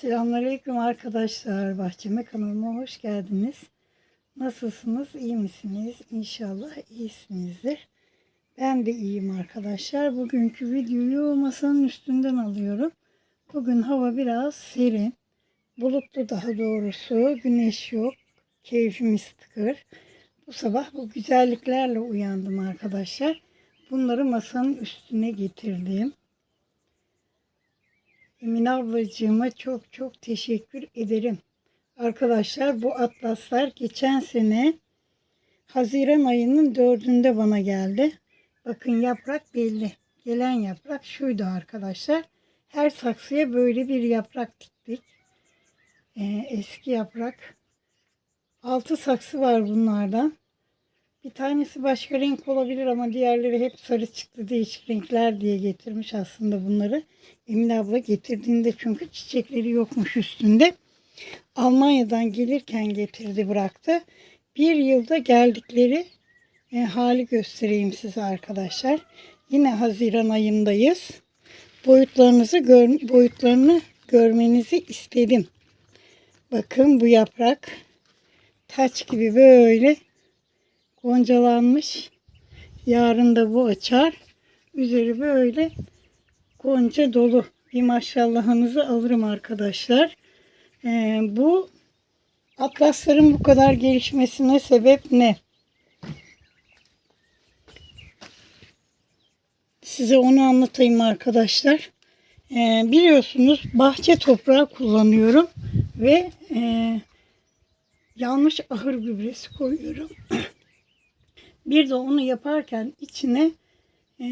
Selamünaleyküm arkadaşlar. Bahçeme kanalıma hoş geldiniz. Nasılsınız? İyi misiniz? İnşallah iyisinizdir. Ben de iyiyim arkadaşlar. Bugünkü videoyu masanın üstünden alıyorum. Bugün hava biraz serin. Bulutlu daha doğrusu. Güneş yok. Keyfimiz tıkır. Bu sabah bu güzelliklerle uyandım arkadaşlar. Bunları masanın üstüne getirdim. Emine ablacığıma çok çok teşekkür ederim. Arkadaşlar bu atlaslar geçen sene Haziran ayının dördünde bana geldi. Bakın yaprak belli. Gelen yaprak şuydu arkadaşlar. Her saksıya böyle bir yaprak diktik. Ee, eski yaprak. Altı saksı var bunlardan. Bir tanesi başka renk olabilir ama diğerleri hep sarı çıktı değişik renkler diye getirmiş aslında bunları. Emine abla getirdiğinde çünkü çiçekleri yokmuş üstünde. Almanya'dan gelirken getirdi bıraktı. Bir yılda geldikleri e, hali göstereyim size arkadaşlar. Yine Haziran ayındayız. Boyutlarınızı gör, boyutlarını görmenizi istedim. Bakın bu yaprak taç gibi böyle goncalanmış. Yarın da bu açar. Üzeri böyle gonca dolu. Bir maşallahınızı alırım arkadaşlar. Ee, bu atlasların bu kadar gelişmesine sebep ne? Size onu anlatayım arkadaşlar. Ee, biliyorsunuz bahçe toprağı kullanıyorum ve e, yanlış ahır gübresi koyuyorum. Bir de onu yaparken içine e,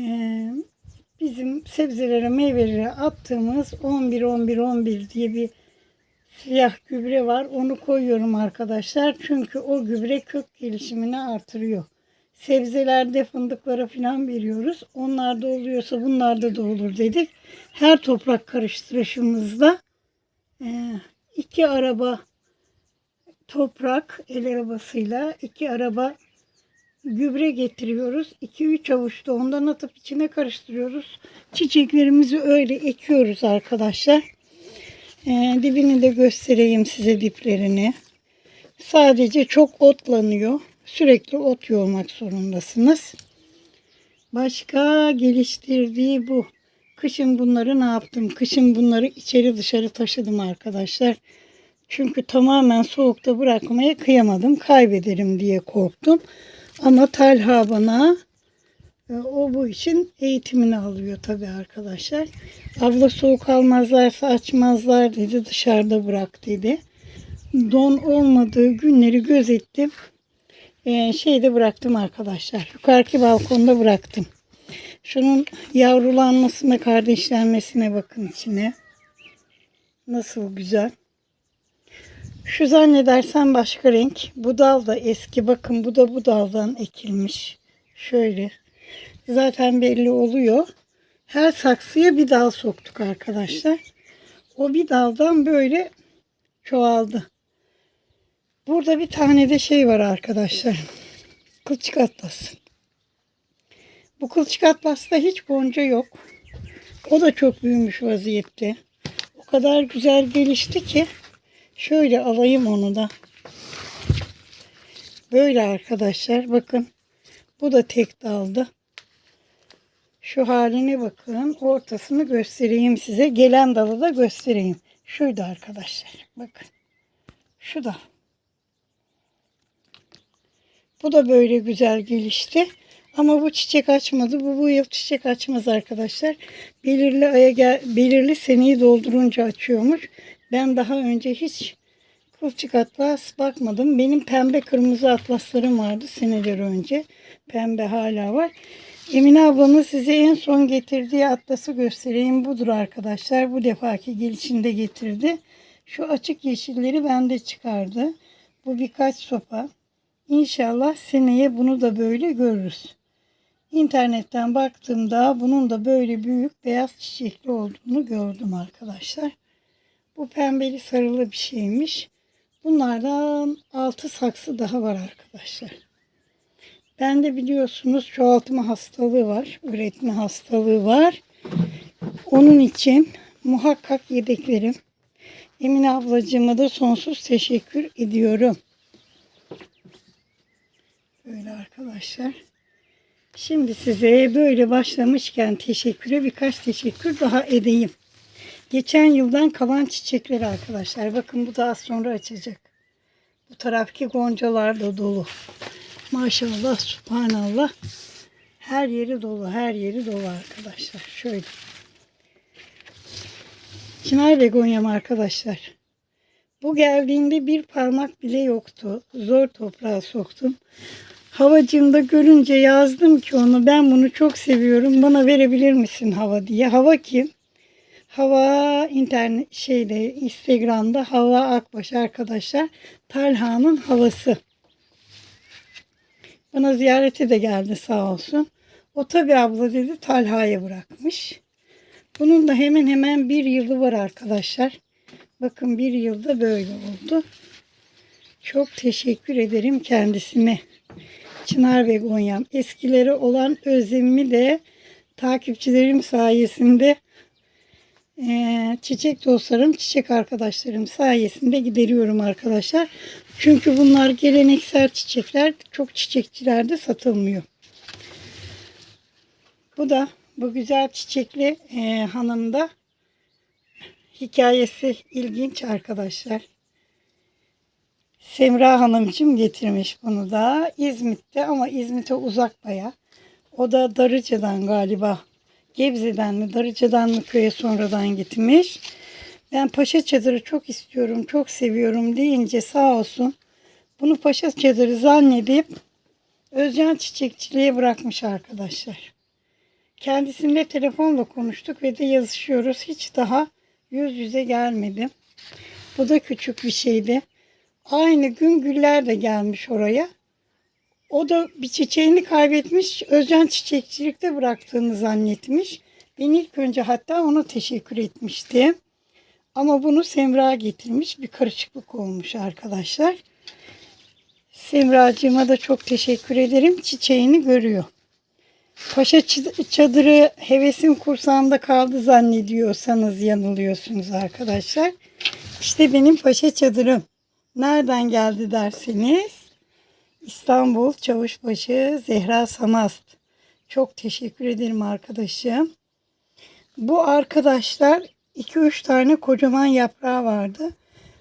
bizim sebzelere, meyvelere attığımız 11-11-11 diye bir siyah gübre var. Onu koyuyorum arkadaşlar. Çünkü o gübre kök gelişimini artırıyor. Sebzelerde fındıklara falan veriyoruz. Onlarda oluyorsa bunlarda da olur dedik. Her toprak karıştırışımızda e, iki araba toprak el arabasıyla iki araba gübre getiriyoruz. 2-3 avuç da ondan atıp içine karıştırıyoruz. Çiçeklerimizi öyle ekiyoruz arkadaşlar. Ee, dibini de göstereyim size diplerini. Sadece çok otlanıyor. Sürekli ot yoğurmak zorundasınız. Başka geliştirdiği bu. Kışın bunları ne yaptım? Kışın bunları içeri dışarı taşıdım arkadaşlar. Çünkü tamamen soğukta bırakmaya kıyamadım. Kaybederim diye korktum. Ama Talha bana e, o bu için eğitimini alıyor tabii arkadaşlar. Abla soğuk almazlarsa açmazlar dedi. Dışarıda bırak dedi. Don olmadığı günleri gözettim. Ee, şeyde bıraktım arkadaşlar. Yukarıki balkonda bıraktım. Şunun yavrulanmasına, kardeşlenmesine bakın içine. Nasıl güzel. Şu zannedersem başka renk. Bu dal da eski. Bakın bu da bu daldan ekilmiş. Şöyle. Zaten belli oluyor. Her saksıya bir dal soktuk arkadaşlar. O bir daldan böyle çoğaldı. Burada bir tane de şey var arkadaşlar. Kılçık atlas. Bu kılçık atlasta hiç gonca yok. O da çok büyümüş vaziyette. O kadar güzel gelişti ki Şöyle alayım onu da. Böyle arkadaşlar bakın. Bu da tek daldı. Şu haline bakın. Ortasını göstereyim size. Gelen dalı da göstereyim. Şuydu arkadaşlar. Bakın. Şu da. Bu da böyle güzel gelişti. Ama bu çiçek açmadı. Bu bu yıl çiçek açmaz arkadaşlar. Belirli aya gel, belirli seneyi doldurunca açıyormuş. Ben daha önce hiç kılçık atlas bakmadım. Benim pembe kırmızı atlaslarım vardı seneler önce. Pembe hala var. Emine ablamın size en son getirdiği atlası göstereyim. Budur arkadaşlar. Bu defaki gelişinde getirdi. Şu açık yeşilleri bende çıkardı. Bu birkaç sopa. İnşallah seneye bunu da böyle görürüz. İnternetten baktığımda bunun da böyle büyük beyaz çiçekli olduğunu gördüm arkadaşlar. Bu pembeli sarılı bir şeymiş. Bunlardan 6 saksı daha var arkadaşlar. Bende biliyorsunuz çoğaltma hastalığı var. Üretme hastalığı var. Onun için muhakkak yedeklerim. Emine ablacığıma da sonsuz teşekkür ediyorum. Böyle arkadaşlar. Şimdi size böyle başlamışken teşekküre birkaç teşekkür daha edeyim. Geçen yıldan kalan çiçekler arkadaşlar. Bakın bu da az sonra açacak. Bu taraftaki goncalar da dolu. Maşallah, subhanallah. Her yeri dolu, her yeri dolu arkadaşlar. Şöyle. Çınar begonyam arkadaşlar. Bu geldiğinde bir parmak bile yoktu. Zor toprağa soktum. Havacığımda görünce yazdım ki onu ben bunu çok seviyorum. Bana verebilir misin hava diye. Hava kim? Hava internet şeyde Instagram'da Hava Akbaş arkadaşlar. Talha'nın havası. Bana ziyarete de geldi sağ olsun. O tabi abla dedi Talha'ya bırakmış. Bunun da hemen hemen bir yılı var arkadaşlar. Bakın bir yılda böyle oldu. Çok teşekkür ederim kendisine. Çınar Begonyam. Eskileri olan özlemimi de takipçilerim sayesinde eee, çiçek dostlarım, çiçek arkadaşlarım sayesinde gideriyorum arkadaşlar. Çünkü bunlar geleneksel çiçekler. Çok çiçekçilerde satılmıyor. Bu da bu güzel çiçekli eee hanımda hikayesi ilginç arkadaşlar. Semra Hanımcığım getirmiş bunu da. İzmit'te ama İzmit'e uzak baya. O da Darıca'dan galiba. Gebze'den mi Darıca'dan mı köye sonradan gitmiş. Ben paşa çadırı çok istiyorum, çok seviyorum deyince sağ olsun. Bunu paşa çadırı zannedip Özcan Çiçekçiliğe bırakmış arkadaşlar. Kendisiyle telefonla konuştuk ve de yazışıyoruz. Hiç daha yüz yüze gelmedim. Bu da küçük bir şeydi. Aynı gün güller de gelmiş oraya. O da bir çiçeğini kaybetmiş. Özcan çiçekçilikte bıraktığını zannetmiş. Ben ilk önce hatta ona teşekkür etmiştim. Ama bunu Semra getirmiş. Bir karışıklık olmuş arkadaşlar. Semracığıma da çok teşekkür ederim. Çiçeğini görüyor. Paşa çadırı hevesim kursağımda kaldı zannediyorsanız yanılıyorsunuz arkadaşlar. İşte benim paşa çadırım. Nereden geldi derseniz İstanbul Çavuşbaşı Zehra Samast. Çok teşekkür ederim arkadaşım. Bu arkadaşlar 2-3 tane kocaman yaprağı vardı.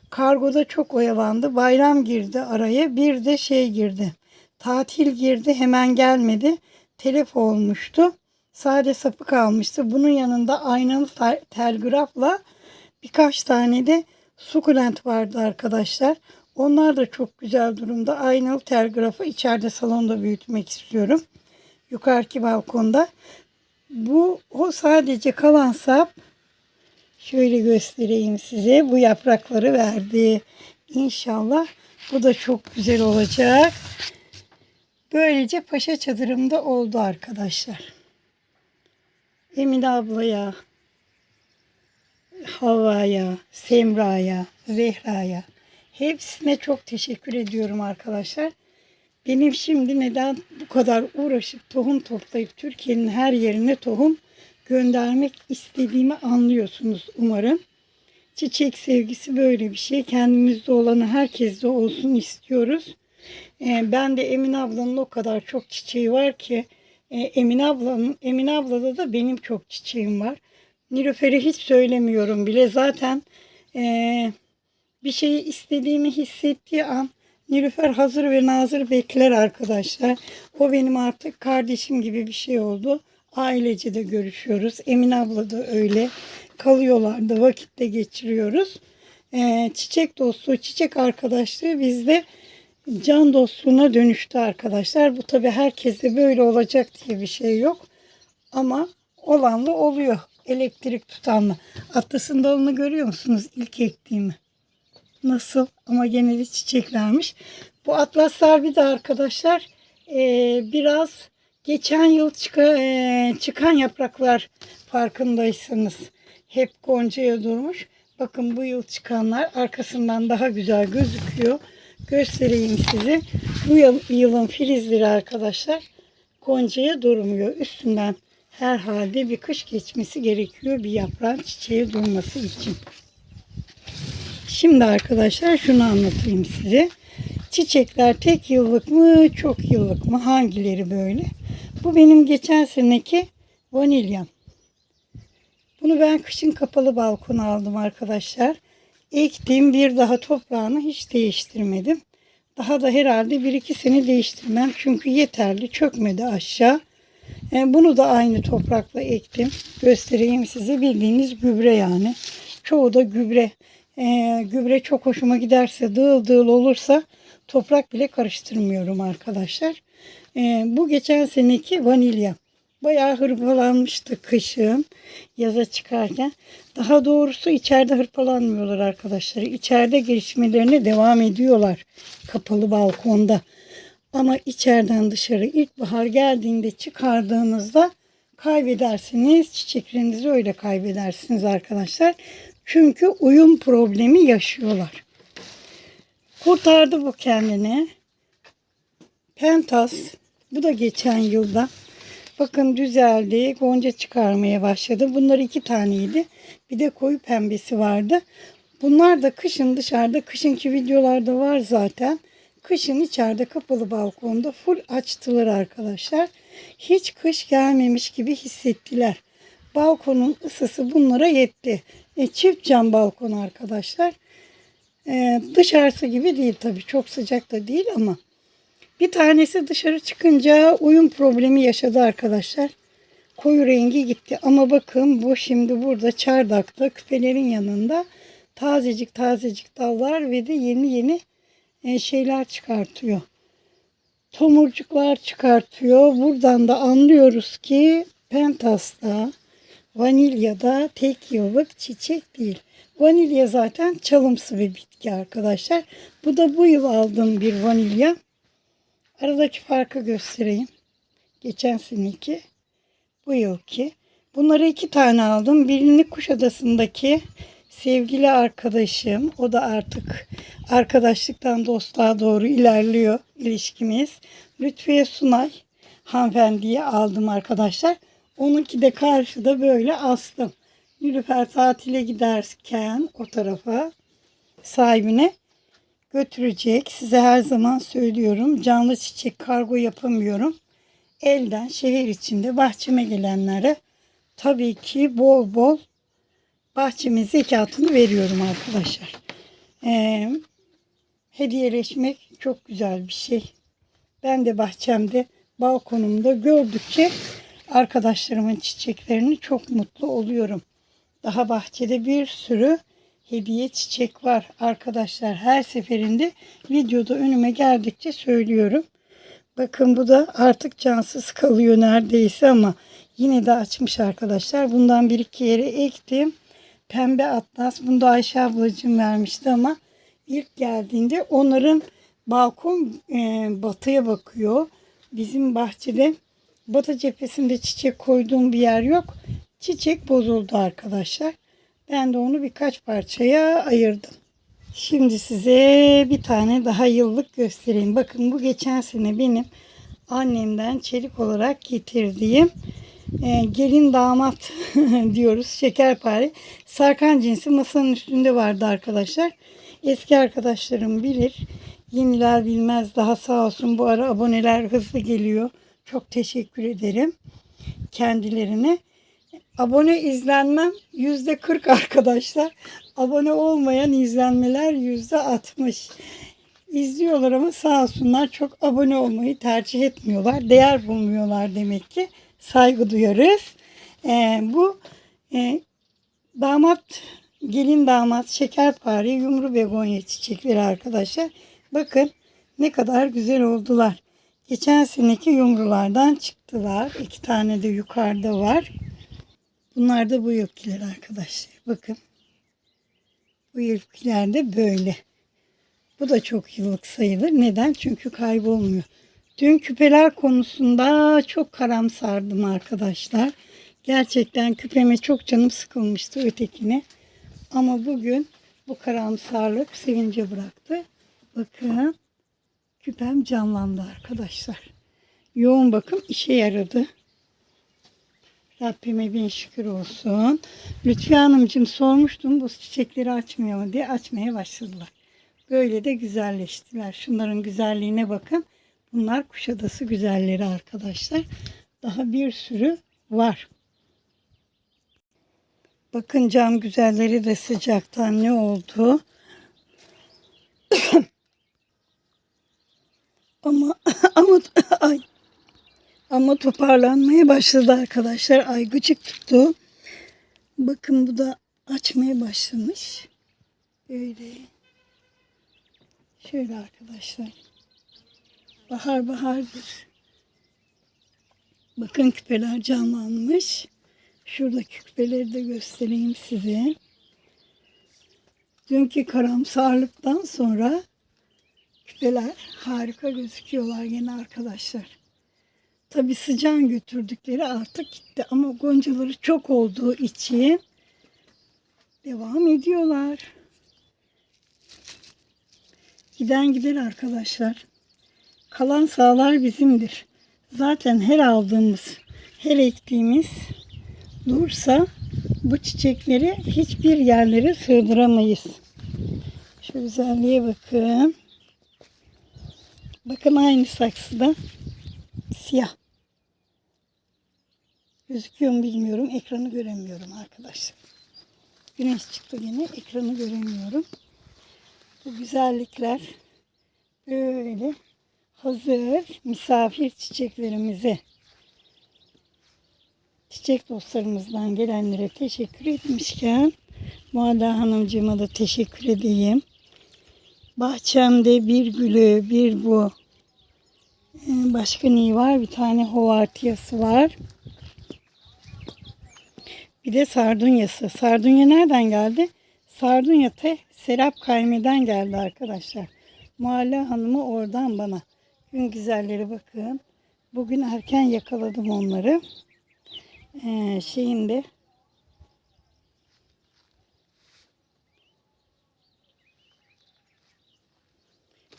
Kargoda çok oyalandı. Bayram girdi araya. Bir de şey girdi. Tatil girdi. Hemen gelmedi. Telef olmuştu. Sade sapı kalmıştı. Bunun yanında aynalı tel- telgrafla birkaç tane de sukulent vardı arkadaşlar. Onlar da çok güzel durumda. Aynalı telgrafı içeride salonda büyütmek istiyorum. Yukarıki balkonda. Bu o sadece kalan sap. Şöyle göstereyim size. Bu yaprakları verdi. İnşallah bu da çok güzel olacak. Böylece paşa çadırımda oldu arkadaşlar. Emine ablaya, Havaya, Semra'ya, Zehra'ya hepsine çok teşekkür ediyorum arkadaşlar. Benim şimdi neden bu kadar uğraşıp tohum toplayıp Türkiye'nin her yerine tohum göndermek istediğimi anlıyorsunuz umarım. Çiçek sevgisi böyle bir şey. Kendimizde olanı herkeste olsun istiyoruz. Ee, ben de Emine ablanın o kadar çok çiçeği var ki e, Emine ablanın Emine ablada da benim çok çiçeğim var. Nilüfer'i hiç söylemiyorum bile. Zaten eee, bir şeyi istediğimi hissettiği an Nilüfer hazır ve nazır bekler arkadaşlar. O benim artık kardeşim gibi bir şey oldu. Ailece de görüşüyoruz. Emine abla da öyle. Kalıyorlar da vakitte geçiriyoruz. Eee, çiçek dostluğu, çiçek arkadaşlığı bizde can dostluğuna dönüştü arkadaşlar. Bu tabi herkeste böyle olacak diye bir şey yok. Ama olanla oluyor. Elektrik tutanla. Atlas'ın dalını görüyor musunuz? İlk ektiğimi. Nasıl? Ama gene de çiçek vermiş. Bu atlaslar bir de arkadaşlar eee, biraz geçen yıl çıka- eee, çıkan yapraklar farkındaysanız hep goncaya durmuş. Bakın bu yıl çıkanlar arkasından daha güzel gözüküyor. Göstereyim size. Bu yıl, yılın filizleri arkadaşlar goncaya durmuyor. Üstünden herhalde bir kış geçmesi gerekiyor bir yaprağın çiçeğe durması için. Şimdi arkadaşlar şunu anlatayım size. Çiçekler tek yıllık mı, çok yıllık mı? Hangileri böyle? Bu benim geçen seneki vanilyam. Bunu ben kışın kapalı balkona aldım arkadaşlar. Ektiğim bir daha toprağını hiç değiştirmedim. Daha da herhalde bir iki sene değiştirmem. Çünkü yeterli çökmedi aşağı. E, bunu da aynı toprakla ektim. Göstereyim size bildiğiniz gübre yani. Çoğu da gübre. E, gübre çok hoşuma giderse dığıl dığıl olursa toprak bile karıştırmıyorum arkadaşlar. E, bu geçen seneki vanilya. Bayağı hırpalanmıştı kışın yaza çıkarken. Daha doğrusu içeride hırpalanmıyorlar arkadaşlar. İçeride gelişmelerine devam ediyorlar. Kapalı balkonda. Ama içeriden dışarı ilkbahar geldiğinde çıkardığınızda kaybedersiniz. Çiçeklerinizi öyle kaybedersiniz arkadaşlar. Çünkü uyum problemi yaşıyorlar. Kurtardı bu kendini. Pentas. Bu da geçen yılda. Bakın düzeldi. Gonca çıkarmaya başladı. Bunlar iki taneydi. Bir de koyu pembesi vardı. Bunlar da kışın dışarıda. Kışınki videolarda var zaten. Kışın içeride kapalı balkonda full açtılar arkadaşlar. Hiç kış gelmemiş gibi hissettiler. Balkonun ısısı bunlara yetti. E, çift cam balkon arkadaşlar. E, dışarısı gibi değil tabii. Çok sıcak da değil ama. Bir tanesi dışarı çıkınca uyum problemi yaşadı arkadaşlar. Koyu rengi gitti. Ama bakın bu şimdi burada çardakta küpelerin yanında tazecik tazecik dallar ve de yeni yeni e, şeyler çıkartıyor. Tomurcuklar çıkartıyor. Buradan da anlıyoruz ki Pentas'ta vanilyada tek yıllık çiçek değil. Vanilya zaten çalımsı bir bitki arkadaşlar. Bu da bu yıl aldığım bir vanilya. Aradaki farkı göstereyim. Geçen seneki, bu yılki. Bunları iki tane aldım. Birini Kuşadası'ndaki sevgili arkadaşım. O da artık arkadaşlıktan dostluğa doğru ilerliyor ilişkimiz. Lütfiye Sunay hanımefendiye aldım arkadaşlar. Onunki de karşıda böyle astım. Nilüfer tatile giderken o tarafa sahibine götürecek. Size her zaman söylüyorum. Canlı çiçek kargo yapamıyorum. Elden şehir içinde bahçeme gelenlere tabii ki bol bol bahçemin zekatını veriyorum arkadaşlar. Ee, hediyeleşmek çok güzel bir şey. Ben de bahçemde, balkonumda gördükçe arkadaşlarımın çiçeklerini çok mutlu oluyorum. Daha bahçede bir sürü hediye çiçek var arkadaşlar. Her seferinde videoda önüme geldikçe söylüyorum. Bakın bu da artık cansız kalıyor neredeyse ama yine de açmış arkadaşlar. Bundan bir iki yere ektim. Pembe atlas. Bunu da Ayşe ablacığım vermişti ama ilk geldiğinde onların balkon e, batıya bakıyor. Bizim bahçede batı cephesinde çiçek koyduğum bir yer yok. Çiçek bozuldu arkadaşlar. Ben de onu birkaç parçaya ayırdım. Şimdi size bir tane daha yıllık göstereyim. Bakın bu geçen sene benim annemden çelik olarak getirdiğim e, gelin damat diyoruz şekerpare. Sarkan cinsi masanın üstünde vardı arkadaşlar. Eski arkadaşlarım bilir. Yeniler bilmez. Daha sağ olsun bu ara aboneler hızlı geliyor. Çok teşekkür ederim kendilerine. Abone izlenmem yüzde 40 arkadaşlar. Abone olmayan izlenmeler yüzde 60. İzliyorlar ama sağ olsunlar çok abone olmayı tercih etmiyorlar. Değer bulmuyorlar demek ki. Saygı duyarız. Ee, bu e, damat, gelin damat, şekerpare, yumru begonya çiçekleri arkadaşlar. Bakın ne kadar güzel oldular. Geçen seneki yumrulardan çıktılar. İki tane de yukarıda var. Bunlar da bu yılkiler arkadaşlar. Bakın. Bu yılkiler de böyle. Bu da çok yıllık sayılır. Neden? Çünkü kaybolmuyor. Dün küpeler konusunda çok karamsardım arkadaşlar. Gerçekten küpeme çok canım sıkılmıştı ötekine. Ama bugün bu karamsarlık sevince bıraktı. Bakın küpem canlandı arkadaşlar. Yoğun bakım işe yaradı. Rabbime bin şükür olsun. Lütfiye Hanımcığım sormuştum bu çiçekleri açmıyor mu diye açmaya başladılar. Böyle de güzelleştiler. Şunların güzelliğine bakın. Bunlar Kuşadası güzelleri arkadaşlar. Daha bir sürü var. Bakın cam güzelleri de sıcaktan ne oldu? ama ama ay ama toparlanmaya başladı arkadaşlar. Ay gıcık tuttu. Bakın bu da açmaya başlamış. Böyle. Şöyle arkadaşlar. Bahar bahardır. Bakın küpeler canlanmış. Şuradaki küpeleri de göstereyim size. Dünkü karamsarlıktan sonra küpeler harika gözüküyorlar yine arkadaşlar. Tabi sıcağın götürdükleri artık gitti ama goncaları çok olduğu için devam ediyorlar. Giden gider arkadaşlar. Kalan sağlar bizimdir. Zaten her aldığımız, her ektiğimiz dursa bu çiçekleri hiçbir yerlere sığdıramayız. Şu güzelliğe bakın. Bakın aynı saksıda siyah. Gözüküyor mu bilmiyorum. Ekranı göremiyorum arkadaşlar. Güneş çıktı yine. Ekranı göremiyorum. Bu güzellikler böyle hazır misafir çiçeklerimizi çiçek dostlarımızdan gelenlere teşekkür etmişken Mualla Hanımcığıma da teşekkür edeyim. Bahçemde bir gülü, bir bu. Ee, Başka neyi var? Bir tane hovartiyası var. Bir de sardunyası. Sardunya nereden geldi? Sardunya te Serap Kayme'den geldi arkadaşlar. Mualla Hanım'ı oradan bana. Gün güzelleri bakın. Bugün erken yakaladım onları. Ee, şeyinde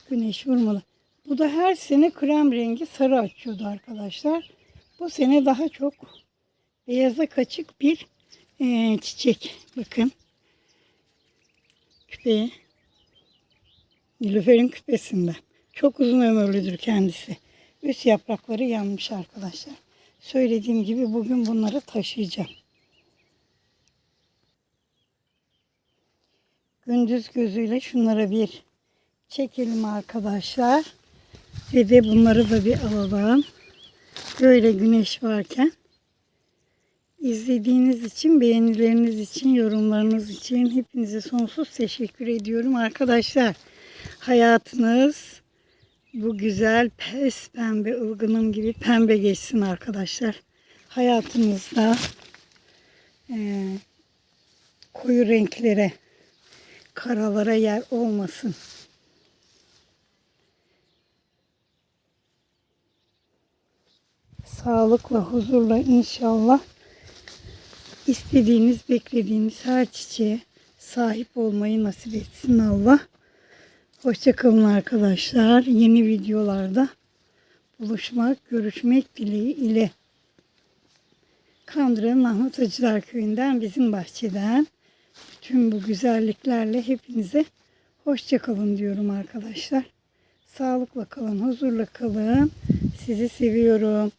güneş vurmalı. Bu da her sene krem rengi sarı açıyordu arkadaşlar. Bu sene daha çok beyaza kaçık bir e, çiçek. Bakın. Küpeye. Nilüfer'in küpesinden. Çok uzun ömürlüdür kendisi. Üst yaprakları yanmış arkadaşlar. Söylediğim gibi bugün bunları taşıyacağım. Gündüz gözüyle şunlara bir çekelim arkadaşlar. Ve de bunları da bir alalım. Böyle güneş varken. İzlediğiniz için, beğenileriniz için, yorumlarınız için hepinize sonsuz teşekkür ediyorum arkadaşlar. Hayatınız bu güzel pes pembe ılgınım gibi pembe geçsin arkadaşlar. Hayatınızda e, koyu renklere, karalara yer olmasın. Sağlıkla, huzurla inşallah istediğiniz, beklediğiniz her çiçeğe sahip olmayı nasip etsin Allah. Hoşçakalın arkadaşlar. Yeni videolarda buluşmak, görüşmek dileği ile. Kandıra'nın Mahmut Hacılar Köyü'nden bizim bahçeden tüm bu güzelliklerle hepinize hoşçakalın diyorum arkadaşlar. Sağlıkla kalın, huzurla kalın. Sizi seviyorum.